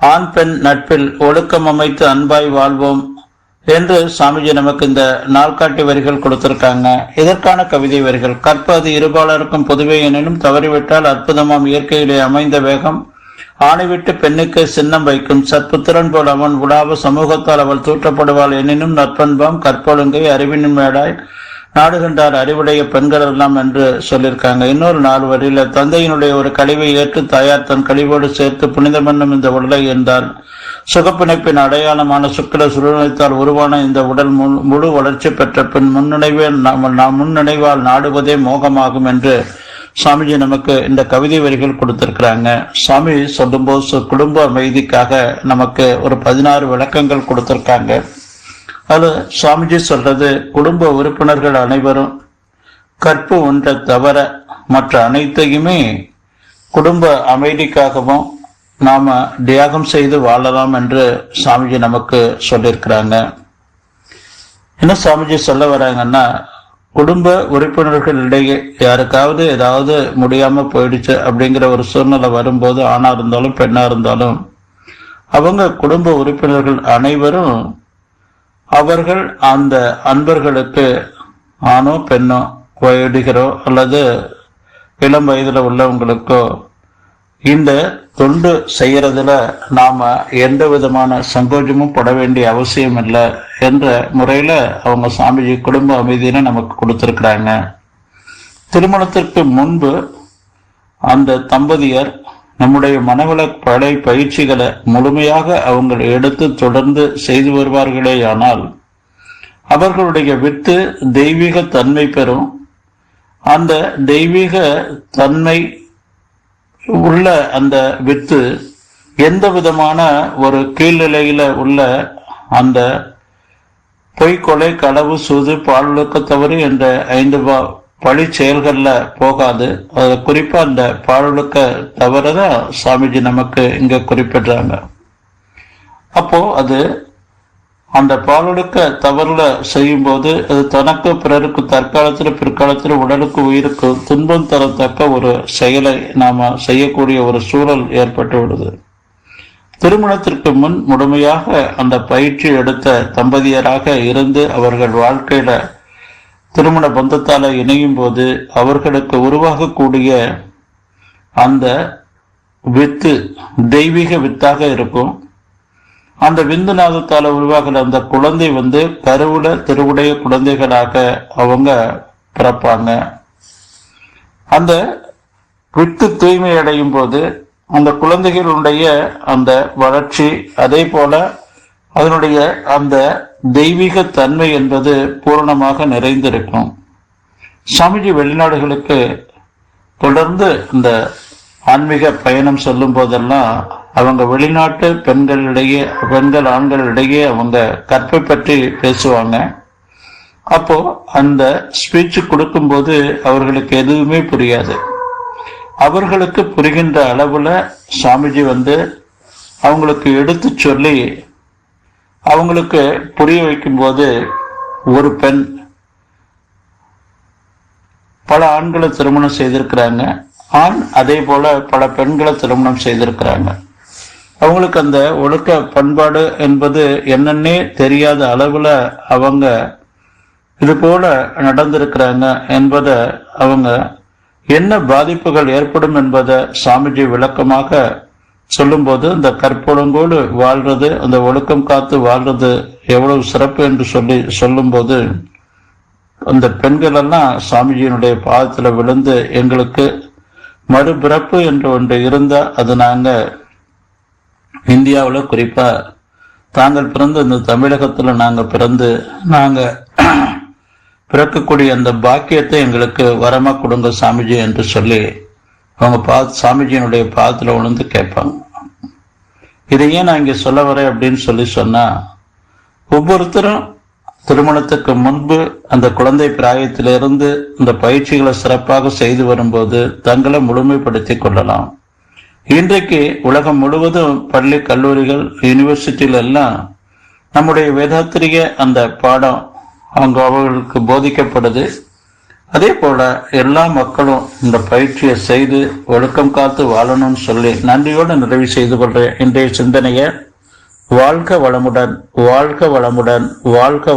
ஆண் பெண் நட்பில் ஒழுக்கம் அமைத்து அன்பாய் வாழ்வோம் என்று சாமிஜி நமக்கு இந்த நாள்காட்டி வரிகள் கொடுத்திருக்காங்க. இதற்கான கவிதை வரிகள். கற்பது இருபாலருக்கும் பொதுவே எனினும் தவறிவிட்டால் அற்புதமாம். இயற்கையிலே அமைந்த வேகம் ஆணைவிட்டு பெண்ணுக்கு சின்னம் வைக்கும். சற்புத்திரன் போல் அவன் உலாவ சமூகத்தால் அவள் தூற்றப்படுவாள். எனினும் நற்பண்பாம் கற்பொழுங்கை அறிவினும் மேடாய் நாடுகின்றார் அறிவுடைய பெண்கள் எல்லாம் என்று சொல்லியிருக்காங்க. இன்னொரு நாள் வரியில தந்தையினுடைய ஒரு கழிவை ஏற்று தாயார் தன் கழிவோடு சேர்த்து புனிதமன்னும் இந்த உடலை என்றால் சுகப்பிணைப்பின் அடையாளமான சுக்கிர சுருணைத்தால் உருவான இந்த உடல் முழு- முழு வளர்ச்சி பெற்ற பின் முன்னினைவே நாம் நாம் முன்னினைவால் நாடுவதே மோகமாகும் என்று சாமிஜி நமக்கு இந்த கவிதை வரிகள் கொடுத்திருக்கிறாங்க. சாமி சொல்லும்போது குடும்ப அமைதிக்காக நமக்கு ஒரு பதினாறு விளக்கங்கள் கொடுத்திருக்காங்க. அது சுவாமிஜி சொல்றது குடும்ப உறுப்பினர்கள் அனைவரும் கற்பு ஒன்றை தவிர மற்ற அனைத்தையுமே குடும்ப அமைதிக்காகவும் நாம தியாகம் செய்து வாழலாம் என்று சாமிஜி நமக்கு சொல்லியிருக்கிறாங்க. என்ன சாமிஜி சொல்ல வராங்கன்னா குடும்ப உறுப்பினர்களிடையே யாருக்காவது ஏதாவது முடியாம போயிடுச்சு அப்படிங்கிற ஒரு சூழ்நிலை வரும்போது ஆணா இருந்தாலும் பெண்ணா இருந்தாலும் அவங்க குடும்ப உறுப்பினர்கள் அனைவரும் அவர்கள் அந்த அன்பர்களுக்கு ஆணோ பெண்ணோ வயதுகிறோ அல்லது இளம் வயதில் உள்ளவங்களுக்கோ இந்த தொண்டு செய்யறதுல நாம எந்த விதமான சங்கோஜமும் பட வேண்டிய அவசியம் இல்லை என்ற முறையில அவங்க சாமிஜி குடும்ப அமைதியில நமக்கு கொடுத்திருக்கிறாங்க. திருமணத்திற்கு முன்பு அந்த தம்பதியர் நம்முடைய மனவள படை பயிற்சிகளை முழுமையாக அவங்க எடுத்து தொடர்ந்து செய்து வருவார்களேயானால் அவர்களுடைய வித்து தெய்வீக தன்மை பெறும். அந்த தெய்வீக தன்மை உள்ள அந்த வித்து எந்த விதமான ஒரு கீழ்நிலையில உள்ள அந்த பொய் கொலை களவு சூது பாலுக்க தவறு என்ற ஐந்து பழி செயல்கள்ல போகாது. அதை குறிப்பா அந்த பாலுக்க தவறதான் சாமிஜி நமக்கு இங்க குறிப்பிடுறாங்க. அப்போ அது அந்த பாலொடுக்க தவறுல செய்யும்போது அது தனக்கு பிறருக்கு தற்காலத்தில் பிற்காலத்தில் உடலுக்கு உயிருக்கு துன்பம் தரத்தக்க ஒரு செயலை நாம செய்யக்கூடிய ஒரு சூழல் ஏற்பட்டு விடுது. திருமணத்திற்கு முன் முழுமையாக அந்த பயிற்சி எடுத்த தம்பதியராக இருந்து அவர்கள் வாழ்க்கையில திருமண பந்தத்தால் இணையும் போது அவர்களுக்கு உருவாகக்கூடிய அந்த வித்து தெய்வீக வித்தாக இருக்கும். அந்த விந்துநாதத்தால உருவாகிற அந்த குழந்தை வந்து கருவுல திருவுடைய குழந்தைகளாக அவங்க பிறப்பாங்க. அந்த வித்து தூய்மை அடையும் போது அந்த குழந்தைகளுடைய அந்த வளர்ச்சி அதே போல அதனுடைய அந்த தெய்வீக தன்மை என்பது பூரணமாக நிறைந்திருக்கும். சாமிஜி வெளிநாடுகளுக்கு தொடர்ந்து இந்த ஆன்மீக பயணம் சொல்லும் போதெல்லாம் அவங்க வெளிநாட்டு பெண்களிடையே பெண்கள் ஆண்களிடையே அவங்க கற்பை பற்றி பேசுவாங்க. அப்போ அந்த ஸ்பீச் கொடுக்கும்போது அவர்களுக்கு எதுவுமே புரியாது. அவர்களுக்கு புரிகின்ற அளவுல சாமிஜி வந்து அவங்களுக்கு எடுத்து சொல்லி அவங்களுக்கு புரிய வைக்கும்போது ஒரு பெண் பல ஆண்களை திருமணம் செய்திருக்கிறாங்க. ஆண் அதே போல பல பெண்களை திருமணம் செய்திருக்கிறாங்க. அவங்களுக்கு அந்த ஒழுக்க பண்பாடு என்பது என்னன்னே தெரியாத அளவுல அவங்க இது போல நடந்திருக்கிறாங்க என்பதை அவங்க என்ன பாதிப்புகள் ஏற்படும் என்பதை சாமிஜி விளக்கமாக சொல்லும்போது இந்த கற்பொழுங்கோடு வாழ்றது அந்த ஒழுக்கம் காத்து வாழ்றது எவ்வளவு சிறப்பு என்று சொல்லி சொல்லும்போது அந்த பெண்கள் எல்லாம் சாமிஜியினுடைய பாதத்தில் விழுந்து எங்களுக்கு மறுபிறப்பு என்று ஒன்று இருந்தால் அது நாங்கள் இந்தியாவில் குறிப்பாக தாங்கள் பிறந்த இந்த தமிழகத்தில் நாங்கள் பிறந்து நாங்கள் பிறக்கக்கூடிய அந்த பாக்கியத்தை எங்களுக்கு வரமாக கொடுங்க சாமிஜி என்று சொல்லி அவங்க பா சாமிஜியினுடைய பாதத்தில் உணர்ந்து கேட்பாங்க. இதை ஏன் நான் இங்கே சொல்ல வரேன் அப்படின்னு சொல்லி சொன்னால் ஒவ்வொருத்தரும் திருமணத்துக்கு முன்பு அந்த குழந்தை பிராயத்திலிருந்து இந்த பயிற்சிகளை சிறப்பாக செய்து வரும்போது தங்களை முழுமைப்படுத்தி கொள்ளலாம். இன்றைக்கு உலகம் முழுவதும் பள்ளி கல்லூரிகள் யூனிவர்சிட்டியில எல்லாம் நம்முடைய வேதாத்திரிய அந்த பாடம் அவங்க அவர்களுக்கு போதிக்கப்படுது. அதே போல எல்லா மக்களும் இந்த பயிற்சியை செய்து ஒழுக்கம் காத்து வாழணும்னு சொல்லி நன்றியோடு நிறைவு செய்து கொள்றேன். இன்றைய சிந்தனையை வாழ்க வளமுடன் வாழ்க வளமுடன் வாழ்க